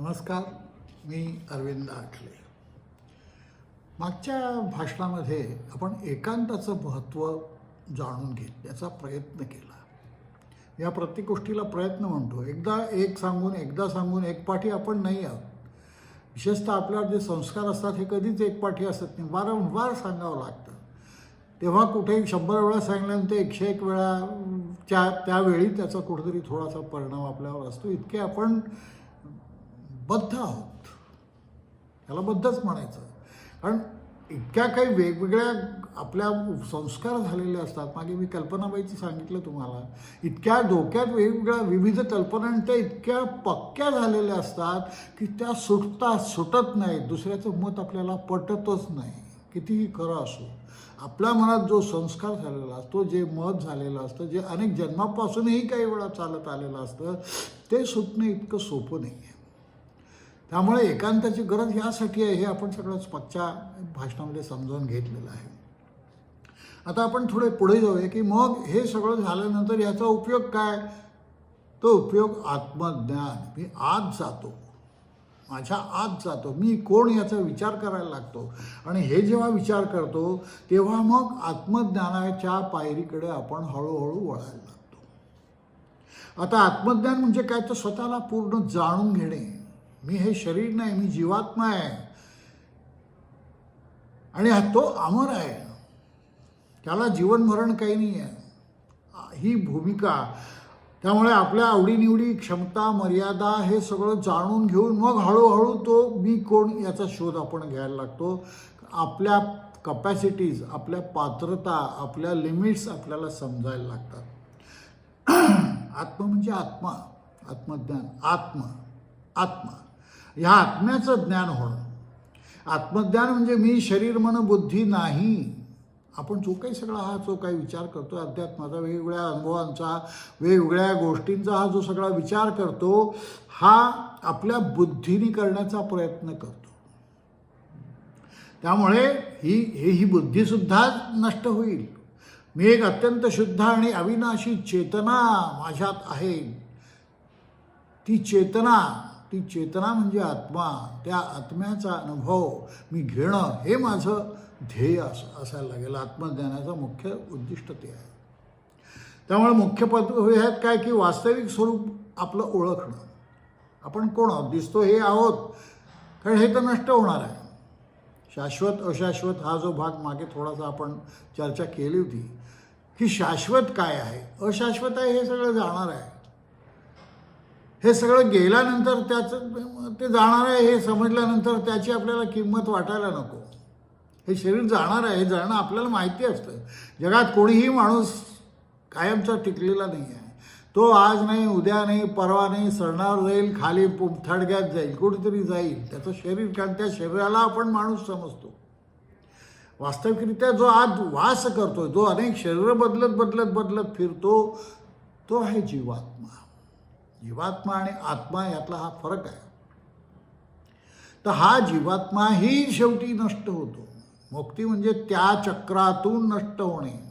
नमस्कार मी अरविंद आठले. मागच्या भाषणामध्ये आपण एकांताचं महत्त्व जाणून घेण्याचा प्रयत्न केला. या प्रत्येक गोष्टीला प्रयत्न म्हणतो. एकदा एक सांगून एकदा सांगून एकपाठी आपण नाही आहोत. विशेषतः आपल्यावर जे संस्कार असतात हे कधीच एकपाठी असत नाही. वारंवार सांगावं लागतं. तेव्हा कुठेही शंभर वेळा सांगल्यानंतर एकशे एक वेळा त्या त्यावेळी त्याचा कुठेतरी थोडासा परिणाम आपल्यावर असतो. इतके आपण बद्ध आहोत. त्याला बद्धच म्हणायचं. कारण इतक्या काही वेगवेगळ्या आपल्या संस्कार झालेले असतात. मागे मी कल्पनाबाईची सांगितलं तुम्हाला. इतक्या डोक्यात वेगवेगळ्या विविध कल्पना आणि त्या इतक्या पक्क्या झालेल्या असतात की त्या सुटतात सुटत नाहीत. दुसऱ्याचं मत आपल्याला पटतच नाही. कितीही खरं असो आपल्या मनात जो संस्कार झालेला असतो जे मत झालेलं असतं जे अनेक जन्मापासूनही काही वेळा चालत आलेलं असतं ते सुटणं इतकं सोपं नाही आहे त्यामुळे एकांताची गरज यासाठी आहे हे आपण सगळं स्वच्छ भाषणामध्ये समजावून घेतलेलं आहे. आता आपण थोडे पुढे जाऊया की मग हे सगळं झाल्यानंतर याचा उपयोग काय? तो उपयोग आत्मज्ञान. मी आत जातो. माझ्या आत जातो. मी कोण याचा विचार करायला लागतो? आणि हे जेव्हा विचार करतो तेव्हा मग आत्मज्ञानाच्या पायरीकडे आपण हळूहळू वळायला लागतो. आता आत्मज्ञान म्हणजे काय? तर स्वतःला पूर्ण जाणून घेणे. मी हे शरीर नाही मी जीवात्मा आहे. आणि तो अमर आहे. त्याला जीवन मरण काही नाही आहे ही भूमिका. त्यामुळे आपल्या आवडीनिवडी क्षमता मर्यादा हे सगळं जाणून घेऊन मग हळूहळू तो मी कोण याचा शोध आपण घ्यायला लागतो. आपल्या कपॅसिटीज आपल्या पात्रता आपल्या लिमिट्स आपल्याला समजायला लागतात. आत्म म्हणजे आत्मा. आत्मज्ञान. आत्मा. आत्मा. ह्या आत्म्याचं ज्ञान होणं. आत्मज्ञान म्हणजे मी शरीर मन बुद्धी नाही. आपण जो काही सगळा हा जो काही विचार करतो अध्यात्माचा वेगवेगळ्या अनुभवांचा वेगवेगळ्या गोष्टींचा हा जो सगळा विचार करतो हा आपल्या बुद्धीने करण्याचा प्रयत्न करतो. त्यामुळे ही ही ही बुद्धीसुद्धा नष्ट होईल. मी एक अत्यंत शुद्ध आणि अविनाशी चेतना माझ्यात आहे. ती चेतना ती चेतना म्हणजे आत्मा त्या आत्म्याचा अनुभव मी घेणं हे माझं ध्येय अस असायला लागेल. आत्मज्ञानाचं मुख्य उद्दिष्ट ते आहे. त्यामुळे मुख्य पद ह्यात काय की वास्तविक स्वरूप आपलं ओळखणं. आपण कोण आहोत? दिसतो हे आहोत. कारण हे तर नष्ट होणार आहे. शाश्वत अशाश्वत हा जो भाग मागे थोडासा आपण चर्चा केली होती की शाश्वत काय आहे? अशाश्वत आहे हे सगळं जाणार आहे. हे सगळं गेल्यानंतर त्याचं ते जाणार आहे हे समजल्यानंतर त्याची आपल्याला किंमत वाटायला नको. हे शरीर जाणार आहे हे जाणं आपल्याला माहिती असतं. जगात कोणीही माणूस कायमचा टिकलेला नाही आहे. तो आज नाही उद्या नाही परवा नाही सरणार जाईल खाली पु- थडग्यात जाईल कुठेतरी जाईल. त्याचं शरीर कारण त्या शरीराला आपण माणूस समजतो. वास्तविकरित्या जो आज वास करतो जो अनेक शरीर बदलत बदलत बदलत फिरतो तो आहे जीवात्मा. जीवात्मा आणि आत्मा यातला हा फरक आहे. तर हा जीवात्मा ही शेवटी नष्ट होतो. मुक्ती म्हणजे त्या चक्रातून नष्ट होणे.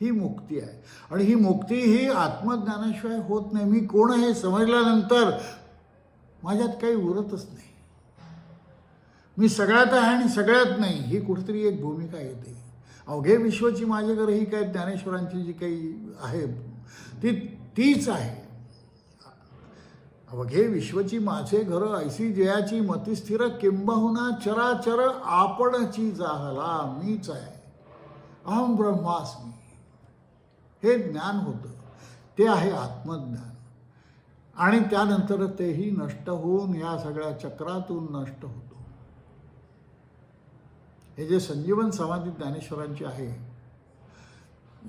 ही मुक्ती आहे. आणि ही मुक्ती ही आत्मज्ञानाशिवाय होत नाही. मी कोण हे समजल्यानंतर माझ्यात काही उरतच नाही. मी सगळ्यात आहे आणि सगळ्यात नाही. ही कुठेतरी एक भूमिका येते. अवघे विश्वची माझ्याकडे ही काय ज्ञानेश्वरांची जी काही आहे ती तीच आहे. अवघे विश्वची माझे घर ऐसी जयाची मतिस्थिर किंबहुना चराचर आपणची जाहला मीच आहे. अहम ब्रह्मास्मी. हे ज्ञान होतं. ते आहे आत्मज्ञान. आणि त्यानंतर तेही नष्ट होऊन या सगळ्या चक्रातून नष्ट होतो. हे जे संजीवन समाधी ज्ञानेश्वरांचे आहे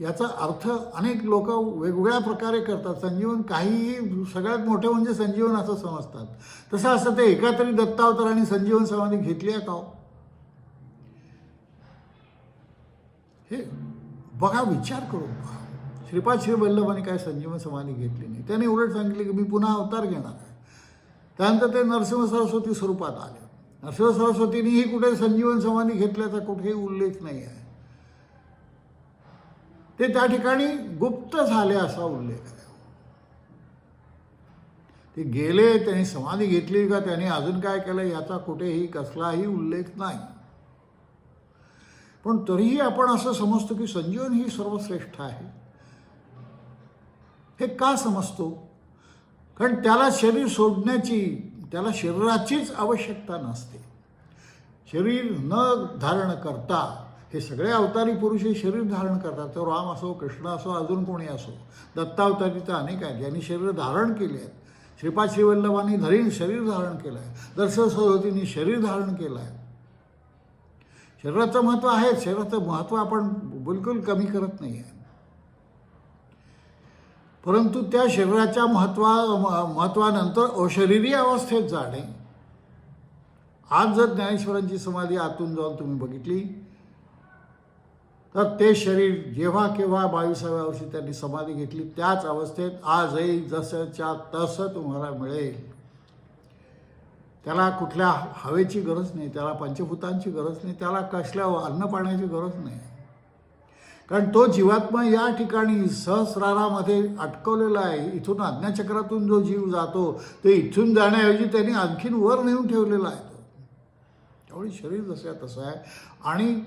याचा अर्थ अनेक लोक वेगवेगळ्या प्रकारे करतात. संजीवन काहीही सगळ्यात मोठं म्हणजे संजीवन असं समजतात. तसं असतं ते एका तरी दत्तावतारांनी संजीवन समाधी घेतली आहे का हो? हे? बघा विचार करू. बघा श्रीपाद श्री वल्लभाने काय संजीवन समाधी घेतली नाही. त्याने उलट सांगितले की मी पुन्हा अवतार घेणार आहे. त्यानंतर ते नरसिंह सरस्वती स्वरूपात आले. नरसिंह सरस्वतीनेही कुठे संजीवन समाधी घेतल्याचा कुठेही उल्लेख नाही आहे. ते त्या ठिकाणी गुप्त झाले असा उल्लेख आहे. ते गेले त्यांनी समाधी घेतली का त्यांनी अजून काय केलं याचा कुठेही कसलाही उल्लेख नाही. पण तरीही आपण असं समजतो की संजीवन ही सर्वश्रेष्ठ आहे. हे का समजतो? कारण त्याला शरीर सोडण्याची त्याला शरीराचीच आवश्यकता नसते. शरीर न धारण करता हे सगळे अवतारी पुरुष हे शरीर धारण करतात. तो राम असो कृष्ण असो अजून कोणी असो. दत्तावतारी तर अनेक आहेत. ज्यांनी शरीर धारण केले आहेत. श्रीपाद श्रीवल्लभांनी धरीन शरीर धारण केलं आहे. दर्शन सरस्वतींनी शरीर धारण केलं आहे. शरीराचं महत्त्व आहे. शरीराचं महत्त्व आपण बिलकुल कमी करत नाही आहे परंतु त्या शरीराच्या महत्वा म- महत्वानंतर अशरीरी अवस्थेत जाणे. आज जर ज्ञानेश्वरांची समाधी आतून जाऊन तुम्ही बघितली तर ते शरीर जेव्हा केव्हा बावीसाव्या वर्षी त्यांनी समाधी घेतली त्याच अवस्थेत आजही जसंच्या तसं तुम्हाला मिळेल. त्याला कुठल्या हवेची गरज नाही त्याला पंचभूतांची गरज नाही त्याला कसल्या अन्न पाण्याची गरज नाही. कारण तो जीवात्मा या ठिकाणी सहस्रारामध्ये अटकवलेला आहे. इथून आज्ञाचक्रातून जो जीव जातो ते इथून जाण्याऐवजी त्यांनी आणखीन वर नेऊन ठेवलेला आहे तो. त्यामुळे शरीर जसं तसं आहे. आणि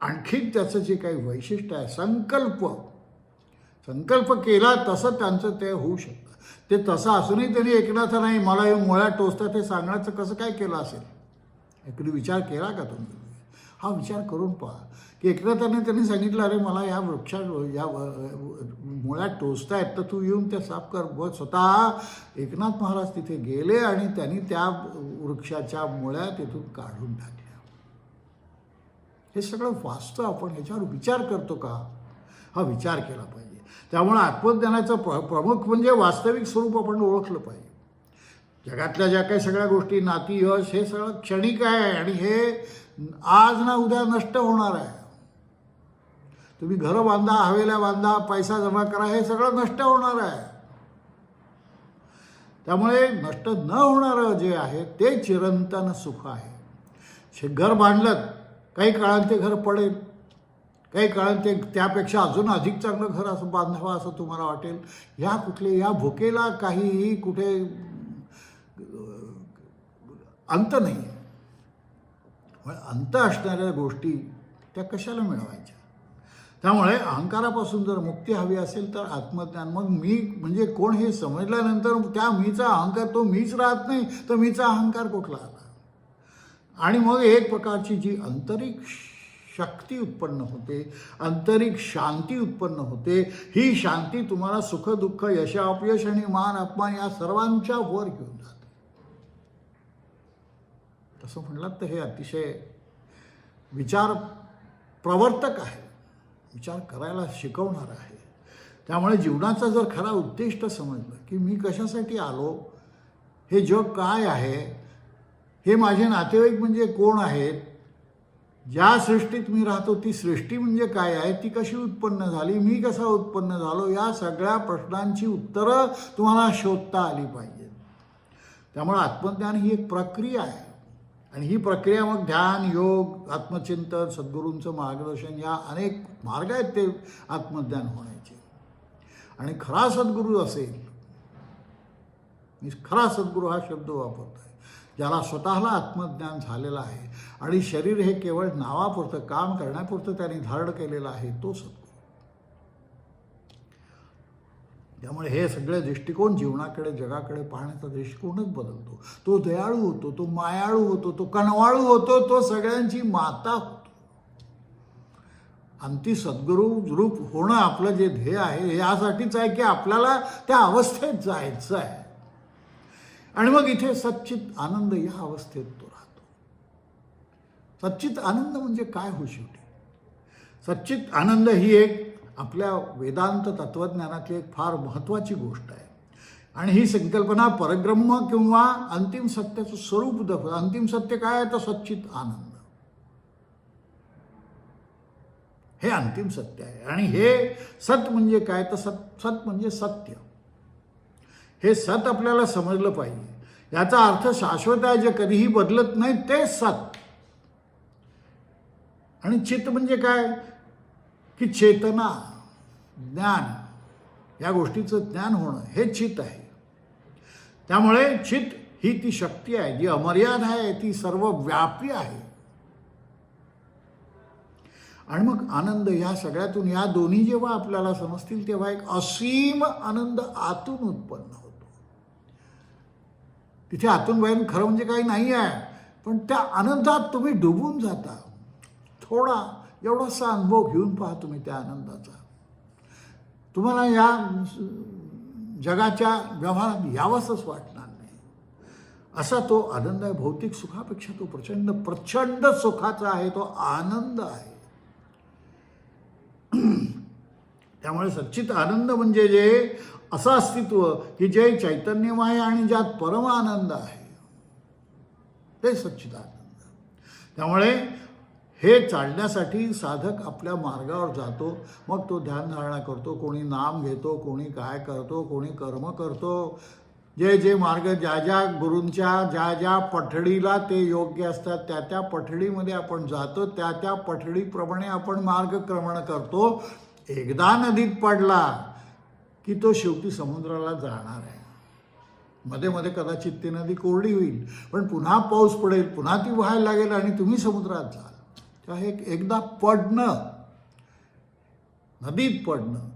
आणखीन त्याचं जे काही वैशिष्ट्य आहे संकल्प. संकल्प केला तसं त्यांचं ते होऊ शकतं. ते तसं असूनही त्यांनी एकनाथ नाही मला हे मुळ्या टोचतात हे सांगण्याचं कसं काय केलं असेल? कधी विचार केला का तुम्ही? हा विचार करून पहा. की एकनाथाने त्यांनी सांगितलं अरे मला या वृक्षा या मुळ्यात टोचतायत तर तू येऊन त्या साफ कर. व स्वतः एकनाथ महाराज तिथे गेले आणि त्यांनी त्या वृक्षाच्या मुळ्या तिथून काढून टाकल्या. हे सगळं वाचतो आपण ह्याच्यावर विचार करतो का? हा विचार केला पाहिजे. त्यामुळे आत्मज्ञानाचं प्र प्रमुख म्हणजे वास्तविक स्वरूप आपण ओळखलं पाहिजे. जगातल्या ज्या काही सगळ्या गोष्टी नाती यश हे सगळं क्षणिक आहे आणि हे आज ना उद्या नष्ट होणार आहे. तुम्ही घरं बांधा हवेल्या बांधा पैसा जमा करा हे सगळं नष्ट होणार आहे. त्यामुळे नष्ट न होणारं जे आहे ते चिरंतन सुख आहे. शे घर बांधलं काही काळात ते घर पडेल. काही काळात ते त्यापेक्षा अजून अधिक चांगलं घर असं बांधावं असं तुम्हाला वाटेल. ह्या कुठले या भुकेला काहीही कुठे अंत नाही. आहे पण अंत असणाऱ्या गोष्टी त्या कशाला मिळवायच्या? त्यामुळे अहंकारापासून जर मुक्ती हवी असेल तर आत्मज्ञान. मग मी म्हणजे कोण हे समजल्यानंतर त्या मीचा अहंकार तो मीच राहत नाही तर मीचा अहंकार कुठला? आणि मग एक प्रकारची जी आंतरिक शक्ती उत्पन्न होते आंतरिक शांती उत्पन्न होते ही शांती तुम्हाला सुख दुःख यश अपयश आणि मान अपमान या सर्वांच्या वर घेऊन जाते. तसं म्हणलात तर हे अतिशय विचार प्रवर्तक आहे. विचार करायला शिकवणार आहे. त्यामुळे जीवनाचा जर खरा उद्दिष्ट समजलं की मी कशासाठी आलो हे जग काय आहे हे माझे नातेवाईक म्हणजे कोण आहेत? ज्या सृष्टीत मी राहतो ती सृष्टी म्हणजे काय आहे? ती कशी उत्पन्न झाली? मी कसा उत्पन्न झालो? या सगळ्या प्रश्नांची उत्तरं तुम्हाला शोधता आली पाहिजेत. त्यामुळे आत्मज्ञान ही एक प्रक्रिया आहे. आणि ही प्रक्रिया मग ध्यान योग आत्मचिंतन सद्गुरूंचं मार्गदर्शन या अनेक मार्ग आहेत ते आत्मज्ञान होण्याचे. आणि खरा सद्गुरू असेल मी खरा सद्गुरू हा शब्द वापरतो आहे ज्याला स्वतःला आत्मज्ञान झालेलं आहे. आणि शरीर हे केवळ नावापुरतं काम करण्यापुरतं त्यांनी धारण केलेलं आहे तो सद्गुरू. त्यामुळे हे सगळे दृष्टिकोन जीवनाकडे जगाकडे पाहण्याचा दृष्टिकोनच बदलतो. तो दयाळू होतो तो मायाळू होतो तो कणवाळू होतो तो सगळ्यांची माता होतो. अंती सद्गुरू रूप होणं आपलं जे ध्येय आहे हे यासाठीच आहे की आपल्याला त्या अवस्थेत जायचं आहे आणि मग इथे सच्चित आनंद या अवस्थेत तो राहतो. सच्चित आनंद म्हणजे काय हो शेवटी? सच्चित आनंद ही एक आपल्या वेदांत तत्वज्ञानातली एक फार महत्त्वाची गोष्ट आहे. आणि ही संकल्पना परब्रह्म किंवा अंतिम सत्याचं स्वरूप दाखव अंतिम सत्य काय आहे? तर सच्चित आनंद. हे अंतिम सत्य आहे. आणि हे सत म्हणजे काय? तर सत सत म्हणजे सत्य. हे सत आपल्याला समजलं पाहिजे. याचा अर्थ शाश्वत आहे जे कधीही बदलत नाही ते सत. आणि चित्त म्हणजे काय? की चेतना ज्ञान या गोष्टीचं ज्ञान होणं हे चित्त आहे. त्यामुळे चित ही ती शक्ती आहे जी अमर्याद आहे ती सर्व व्यापी आहे. आणि मग आनंद या सगळ्यातून या दोन्ही जेव्हा आपल्याला समजतील तेव्हा एक असीम आनंद आतून उत्पन्न होतो. तिथे आतून बाहेरून खरं म्हणजे काही नाही आहे. पण त्या आनंदात तुम्ही डुबून जाता. थोडा एवढासा अनुभव घेऊन पहा तुम्ही त्या आनंदाचा. तुम्हाला या जगाच्या व्यवहारात यावंसंच वाटणार नाही. असा तो आनंद आहे भौतिक सुखापेक्षा तो प्रचंड प्रचंड सुखाचा आहे तो आनंद आहे. त्यामुळे सच्चित आनंद म्हणजे जे असं अस्तित्व की जे चैतन्यमय आणि ज्यात परम आनंद आहे. ते सच्चित आनंद त्यामुळे हे चालण्यासाठी साधक आपल्या मार्गावर जातो मग तो ध्यानधारणा करतो कोणी नाम घेतो कोणी काय करतो कोणी कर्म करतो. जे जे मार्ग ज्या ज्या गुरूंच्या ज्या ज्या पठडीला ते योग्य असतात त्या त्या पठडीमध्ये आपण जातो त्या त्या पठडीप्रमाणे आपण मार्गक्रमण करतो. एकदा नदीत पडला की तो शेवटी समुद्राला जाणार आहे. मध्ये मध्ये कदाचित ती नदी कोरडी होईल पण पुन्हा पाऊस पडेल पुन्हा ती व्हायला लागेल आणि तुम्ही समुद्रात जाल. तेव्हा हे एकदा पडणं नदीत पडणं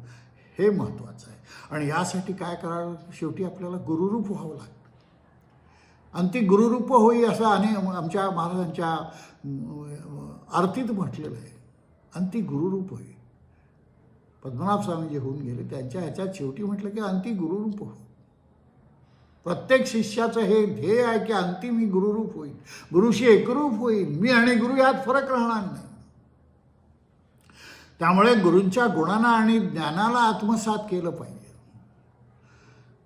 हे महत्त्वाचं आहे. आणि यासाठी काय करावं? शेवटी आपल्याला गुरुरूप व्हावं लागतं. आणि ती गुरुरूप होई असं आणि आमच्या महाराजांच्या आरतीत म्हटलेलं आहे. आणि ती गुरुरूप होई. पद्मनाभ स्वामी जे होऊन गेले त्यांच्या ह्याच्यात शेवटी म्हटलं की अंती गुरुरूप हो प्रत्येक शिष्याचं हे ध्येय आहे की अंती मी गुरुरूप होईल. गुरुशी एकरूप होईल. मी आणि गुरु यात फरक राहणार नाही. त्यामुळे गुरूंच्या गुणांना आणि ज्ञानाला आत्मसात केलं पाहिजे.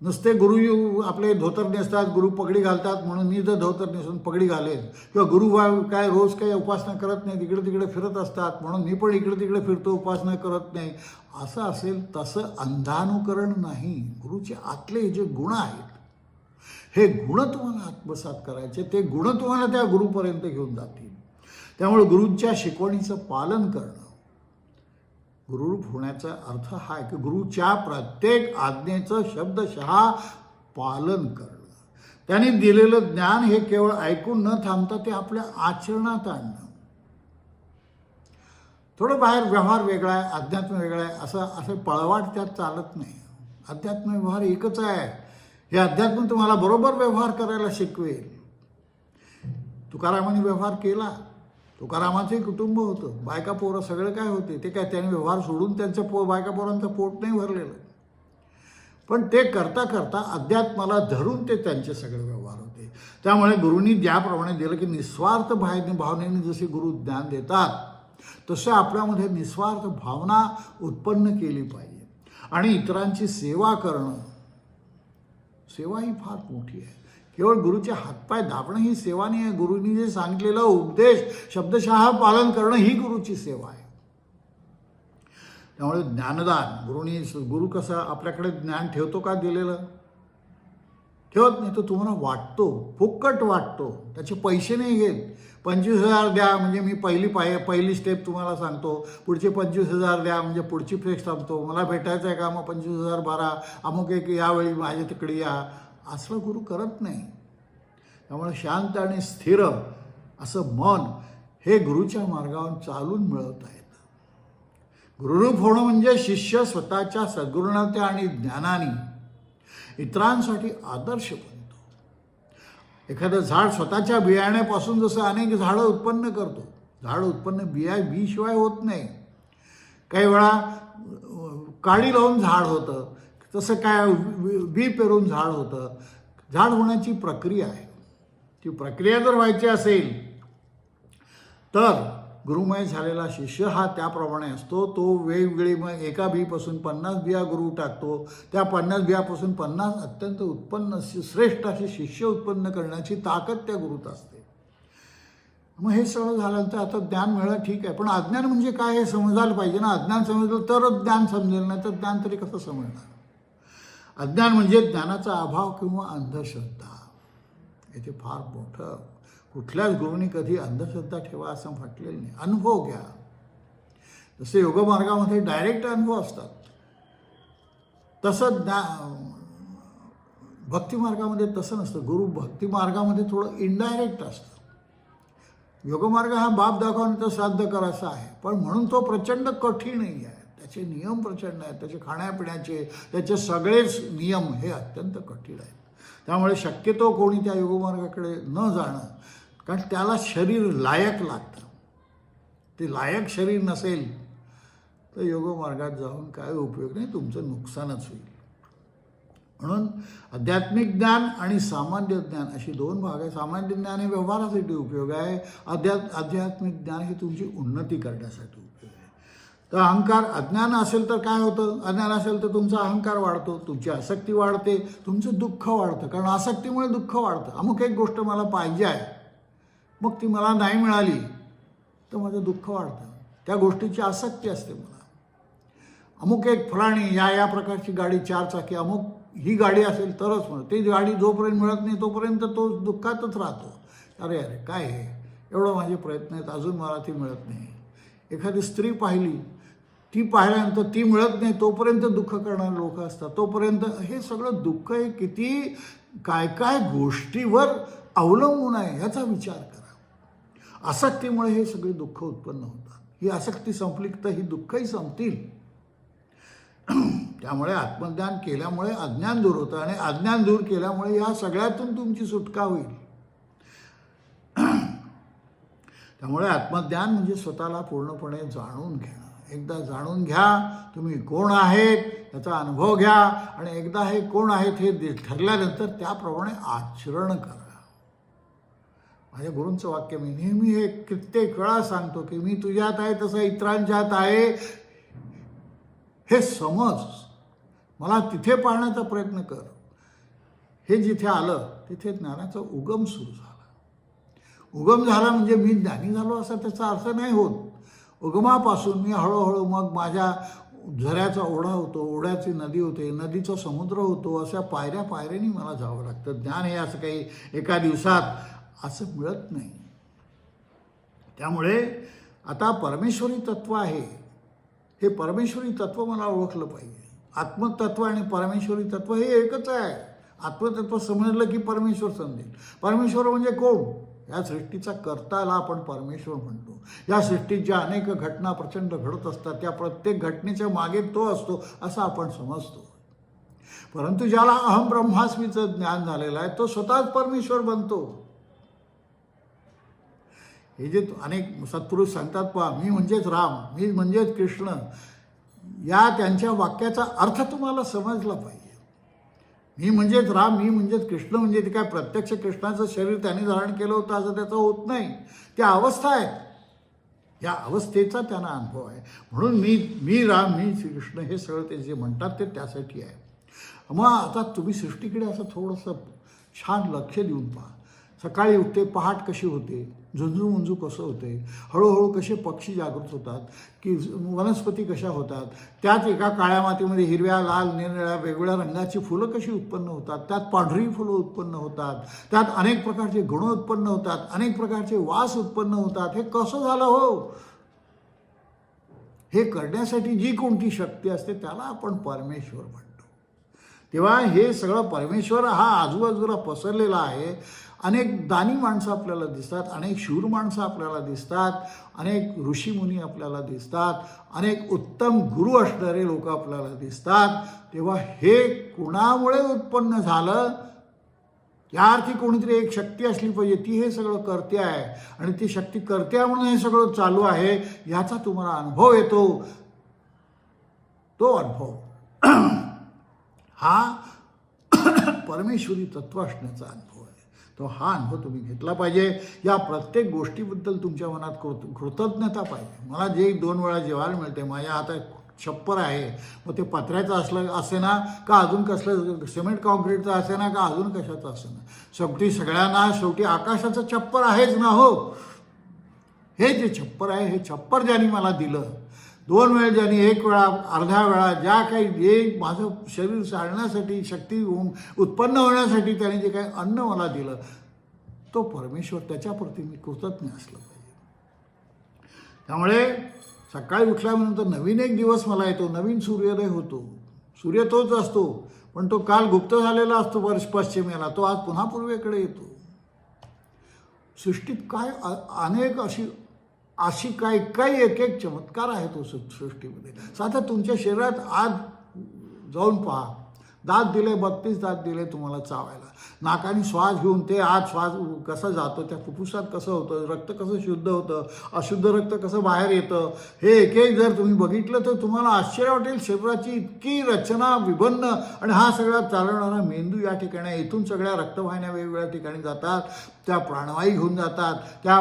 नुसते गुरु आपले धोतर नेसतात गुरु पगडी घालतात म्हणून मी जर धोतर नेसून पगडी घालेन किंवा गुरु वा- काय रोज काही उपासना करत नाही तिकडे तिकडे फिरत असतात म्हणून मी पण इकडे तिकडे फिरतो उपासना करत नाही. असं असेल तसं अंधानुकरण नाही. गुरुचे आतले जे गुण आहेत हे गुण तुम्हाला आत्मसात करायचे ते गुण तुम्हाला त्या गुरुपर्यंत घेऊन जातील. त्यामुळे गुरूंच्या शिकवणीचं पालन करणं गुरुरूप होण्याचा अर्थ हा आहे की गुरुच्या प्रत्येक आज्ञेचं शब्दशः पालन करणं. त्यांनी दिलेलं ज्ञान हे केवळ ऐकून न थांबता ते आपल्या आचरणात आणणं. थोडं बाहेर व्यवहार वेगळा आहे अध्यात्म वेगळा आहे असं असं पळवाट त्यात चालत नाही. अध्यात्म व्यवहार एकच आहे. हे अध्यात्म तुम्हाला बरोबर व्यवहार करायला शिकवेल. तुकारामाने व्यवहार केला. तुकारामाचंही कुटुंब होतं. बायका पोरं सगळं काय होते? ते काय त्याने व्यवहार सोडून त्यांचं पो बायका पोरांचं पोट नाही भरलेलं? पण ते करता करता अध्यात्माला धरून ते त्यांचे सगळे व्यवहार होते. त्यामुळे गुरुंनी ज्याप्रमाणे दिलं की निस्वार्थ भावने भावनेने जसे गुरु ज्ञान देतात तसे आपल्यामध्ये निस्वार्थ भावना उत्पन्न केली पाहिजे. आणि इतरांची सेवा करणं सेवा ही फार मोठी आहे. केवळ गुरुचे हातपाय दाबणं ही सेवा नाही आहे. गुरुनी जे सांगितलेला उपदेश शब्दशः पालन करणं ही गुरुची सेवा आहे. त्यामुळे ज्ञानदान गुरुनी गुरु कसं आपल्याकडे ज्ञान ठेवतो का दिलेलं? ठेवत नाही तो तुम्हाला वाटतो फुकट वाटतो. त्याचे पैसे नाही घेत. पंचवीस हजार द्या म्हणजे मी पहिली पाय पहिली स्टेप तुम्हाला सांगतो. पुढचे पंचवीस हजार द्या म्हणजे पुढची फ्लेक्स थांबतो. मला भेटायचं आहे का? मग पंचवीस हजार बारा. अमुक एक यावेळी माझ्या तिकडे या. असं गुरु करत नाही. त्यामुळे शांत आणि स्थिर असं मन हे गुरुच्या मार्गावर चालून मिळवता येतं. गुरुरूप होणं म्हणजे शिष्य स्वतःच्या सद्गुणवत्या आणि ज्ञानाने इतरांसाठी आदर्श बनतो. एखादं झाड स्वतःच्या बियाण्यापासून जसं अनेक झाडं उत्पन्न करतो. झाड उत्पन्न बिया बीशिवाय होत नाही. काही वेळा काळी काडी लावून झाड होतं. तसं काय बी- बी पेरून झाड होतं. झाड होण्याची प्रक्रिया आहे. ती प्रक्रिया जर व्हायची असेल तर गुरुमय झालेला शिष्य हा त्याप्रमाणे असतो. तो वेगवेगळी मग एका बीपासून पन्नास बिया गुरु टाकतो. त्या पन्नास बियापासून पन्नास अत्यंत उत्पन्न श्रेष्ठ असे शिष्य उत्पन्न करण्याची ताकद त्या गुरुत असते. मग हे सगळं झाल्यानंतर आता ज्ञान मिळणं ठीक आहे. पण अज्ञान म्हणजे काय हे समजायला पाहिजे ना. अज्ञान समजलं तरच ज्ञान समजेल नाही तर ज्ञान तरी कसं समजणार? अज्ञान म्हणजे ज्ञानाचा अभाव किंवा अंधश्रद्धा. याचे फार मोठं कुठल्याच गुरुनी कधी अंधश्रद्धा ठेवा असं म्हटलेलं नाही. अनुभव घ्या. जसे योगमार्गामध्ये डायरेक्ट अनुभव असतात. तसं ज्ञा भक्तिमार्गामध्ये तसं नसतं. गुरु भक्तिमार्गामध्ये थोडं इनडायरेक्ट असतं. योगमार्ग हा बाप दाखवण्याचं साध्य करायचा आहे. पण म्हणून तो प्रचंड कठीणही आहे. त्याचे नियम प्रचंड आहेत त्याचे खाण्यापिण्याचे त्याचे सगळेच नियम हे अत्यंत कठीण आहेत. त्यामुळे शक्यतो कोणी त्या योगमार्गाकडे न जाणं कारण त्याला शरीर लायक लागतं. ते लायक शरीर नसेल तर योगमार्गात जाऊन काय उपयोग नाही तुमचं नुकसानच होईल. म्हणून आध्यात्मिक ज्ञान आणि सामान्य ज्ञान अशी दोन भाग आहे सामान्य ज्ञान हे व्यवहारासाठी उपयोग आहे. अध्यात् आध्यात्मिक ज्ञान हे तुमची उन्नती करण्यासाठी तर अहंकार अज्ञान असेल तर काय होतं? अज्ञान असेल तर तुमचा अहंकार वाढतो तुमची आसक्ती वाढते तुमचं दुःख वाढतं. कारण आसक्तीमुळे दुःख वाढतं. अमुक एक गोष्ट मला पाहिजे आहे. मग ती मला नाही मिळाली तर माझं दुःख वाढतं. त्या गोष्टीची आसक्ती असते मला. अमुक एक फलाणी या या प्रकारची गाडी चार चाकी अमुक ही गाडी असेल तरच म्हणत ती गाडी जोपर्यंत मिळत नाही तोपर्यंत तो दुःखातच राहतो. अरे अरे काय हे? एवढं माझे प्रयत्न आहेत अजून मला ती मिळत नाही. एखादी स्त्री पाहिली ती पाहिल्यानंतर ती मिळत नाही तोपर्यंत दुःख करणारे लोक असतात. तोपर्यंत हे सगळं दुःख हे किती काय काय गोष्टीवर अवलंबून आहे ह्याचा विचार करा. आसक्तीमुळे हे सगळे दुःख उत्पन्न होतात. ही आसक्ती संपली तर ही दुःखही संपतील. त्यामुळे आत्मज्ञान केल्यामुळे अज्ञान दूर होतं आणि अज्ञान दूर केल्यामुळे या सगळ्यातून तुमची सुटका होईल. त्यामुळे आत्मज्ञान म्हणजे स्वतःला पूर्णपणे जाणून घेणं. एकदा जाणून घ्या तुम्ही कोण आहेत याचा अनुभव घ्या आणि एकदा हे कोण आहेत हे ठरल्यानंतर त्याप्रमाणे आचरण करा. माझ्या गुरूंचं वाक्य मी नेहमी हे कित्येक वेळा सांगतो की मी तुझ्यात आहे तसं इतरांच्यात आहे. हे समज. मला तिथे पाहण्याचा प्रयत्न कर. हे जिथे आलं तिथे ज्ञानाचा उगम सुरू झाला. उगम झाला म्हणजे मी ज्ञानी झालो असा त्याचा अर्थ नाही होत. उगमापासून मी हळूहळू मग माझ्या झऱ्याचा ओढा होतो ओढ्याची नदी होते नदीचा समुद्र होतो अशा पायऱ्या पायऱ्याने मला जावं लागतं. ज्ञान हे असं काही एका दिवसात असं मिळत नाही. त्यामुळे आता परमेश्वरी तत्व आहे. हे परमेश्वरी तत्व मला ओळखलं पाहिजे. आत्मतत्व आणि परमेश्वरी तत्व हे एकच आहे. आत्मतत्व समजलं की परमेश्वर समजेल. परमेश्वर म्हणजे कोण? या सृष्टीचा कर्ताला आपण परमेश्वर म्हणतो. या सृष्टीत ज्या अनेक घटना प्रचंड घडत असतात त्या प्रत्येक घटनेच्या मागे तो असतो असं आपण समजतो. परंतु ज्याला अहम ब्रह्मास्मीचं ज्ञान झालेलं आहे तो स्वतःच परमेश्वर बनतो. हे जे अनेक सत्पुरुष सांगतात पहा मी म्हणजेच राम मी म्हणजेच कृष्ण या त्यांच्या वाक्याचा अर्थ तुम्हाला समजला पाहिजे. मी म्हणजेच राम मी म्हणजेच कृष्ण म्हणजे ते काय प्रत्यक्ष कृष्णाचं शरीर त्याने धारण केलं होतं असं त्याचं होत नाही. त्या अवस्था आहेत. या अवस्थेचा त्यांना अनुभव आहे. म्हणून मी मी राम मी श्रीकृष्ण हे सगळं ते जे म्हणतात ते त्यासाठी आहे. मग आता तुम्ही सृष्टीकडे असं थोडंसं छान लक्ष देऊन पहा. सकाळी उठते पहाट कशी होते? झुंजू मुंजू कसं होते? हळूहळू कसे पक्षी जागृत होतात? की वनस्पती कशा होतात? त्यात एका काळ्या मातीमध्ये हिरव्या लाल निरनिळ्या वेगवेगळ्या रंगाची फुलं कशी उत्पन्न होतात? त्यात पांढरी फुलं उत्पन्न होतात. त्यात अनेक प्रकारचे गुण उत्पन्न होतात. अनेक प्रकारचे वास उत्पन्न होतात. हे कसं झालं हो? हे करण्यासाठी जी कोणती शक्ती असते त्याला आपण परमेश्वर म्हणतो. तेव्हा हे सगळं परमेश्वर हा आजूबाजूला पसरलेला आहे. अनेक दानी माणसं आपल्याला दिसतात अनेक शूर माणसं आपल्याला दिसतात अनेक ऋषीमुनी आपल्याला दिसतात अनेक उत्तम गुरु असणारे लोक आपल्याला दिसतात. तेव्हा हे कुणामुळे उत्पन्न झालं? या अर्थी कोणीतरी एक शक्ती असली पाहिजे ती हे सगळं करते आहे. आणि ती शक्ती करते आहे म्हणून हे सगळं चालू आहे याचा तुम्हाला अनुभव येतो. तो अनुभव. हा परमेश्वरी तत्व असण्याचा अनुभव. तो हा अनुभव हो, तुम्ही घेतला पाहिजे. या प्रत्येक गोष्टीबद्दल तुमच्या मनात कृत कृतज्ञता पाहिजे. मला जे दोन वेळा जेवायला मिळते माझ्या हातात छप्पर आहे मग ते पत्र्याचं असलं असे ना का अजून कसलं सिमेंट कॉन्क्रीटचं असे ना का अजून कशाचं असे ना. शेवटी सगळ्यांना शेवटी आकाशाचं छप्पर आहेच ना हो. हे जे छप्पर आहे हे छप्पर ज्यांनी मला दिलं दोन वेळा ज्यांनी एक वेळा अर्ध्या वेळा ज्या काही जे माझं शरीर चालण्यासाठी शक्ती होऊन उत्पन्न होण्यासाठी त्याने जे काही अन्न मला दिलं तो परमेश्वर त्याच्याप्रती मी कृतज्ञ असलं पाहिजे. त्यामुळे सकाळी उठल्यानंतर नवीन एक दिवस मला येतो नवीन सूर्योदय होतो. सूर्य तोच असतो पण तो काल गुप्त झालेला असतो वर्ष पश्चिमेला तो आज पुन्हा पूर्वेकडे येतो. सृष्टीत काय अनेक अशी अशी काय काही एक एक चमत्कार आहे तो सृष्टीमध्ये. साधा तुमच्या शरीरात आत जाऊन पहा. दात दिले बत्तीस दात दिले तुम्हाला चावायला. नाकाने श्वास घेऊन ते आत श्वास कसा जातो त्या फुफ्फुसात कसं होतं रक्त कसं शुद्ध होतं अशुद्ध रक्त कसं बाहेर येतं हे एक एक जर तुम्ही बघितलं तर तुम्हाला आश्चर्य वाटेल. शरीराची इतकी रचना विभन्न आणि हा सगळा चालवणारा मेंदू या ठिकाणी इथून सगळ्या रक्तवाहिन्या वेगवेगळ्या ठिकाणी जातात. त्या प्राणवायू घेऊन जातात त्या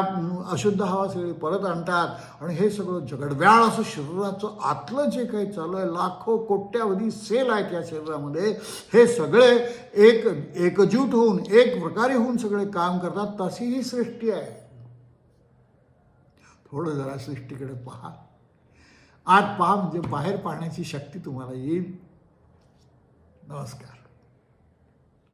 अशुद्ध हवा सगळी परत आणतात आणि हे सगळं जगडव्याळ असं शरीराचं आतलं जे काही चालू आहे लाखो कोट्यावधी सेल आहेत या शरीरामध्ये. हे सगळे एक एकजूट होऊन एक प्रकारे होऊन सगळे काम करतात तशी ही सृष्टी आहे. थोडं जरा सृष्टीकडे पहा. आत पहा म्हणजे बाहेर पाहण्याची शक्ती तुम्हाला येईल. नमस्कार.